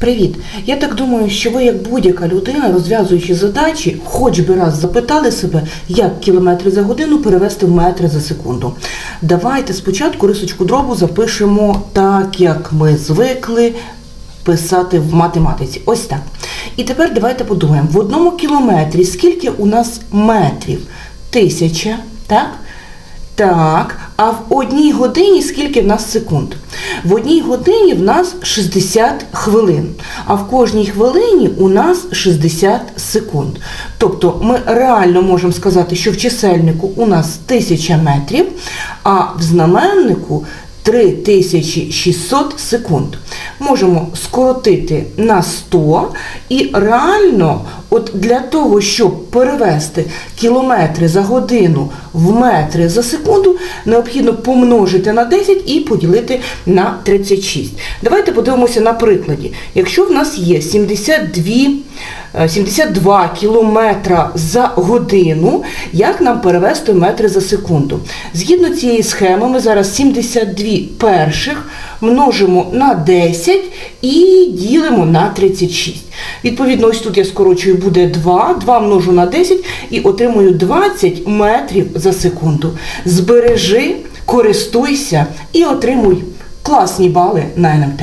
Привіт! Я так думаю, що ви, як будь-яка людина, розв'язуючи задачі, хоч би раз запитали себе, як кілометри за годину перевести в метри за секунду. Давайте спочатку рисочку дробу запишемо так, як ми звикли писати в математиці. Ось так. І тепер давайте подумаємо, в одному кілометрі скільки у нас метрів? Тисяча, так? Так, а в одній годині скільки в нас секунд? В одній годині в нас 60 хвилин, а в кожній хвилині у нас 60 секунд. Тобто ми реально можемо сказати, що в чисельнику у нас 1000 метрів, а в знаменнику 3600 секунд. Можемо скоротити на 100 і реально, от для того, щоб перевести кілометри за годину в метри за секунду, необхідно помножити на 10 і поділити на 36. Давайте подивимося на прикладі. Якщо в нас є 72 е, 72 кілометра за годину, як нам перевести метри за секунду? Згідно цієї схеми, ми зараз 72 перших множимо на 10 і ділимо на 36. Відповідно, ось тут я скорочую буде 2, 2 множу на 10 і отримую 20 метрів за секунду. Збережи, користуйся і отримуй класні бали на НМТ.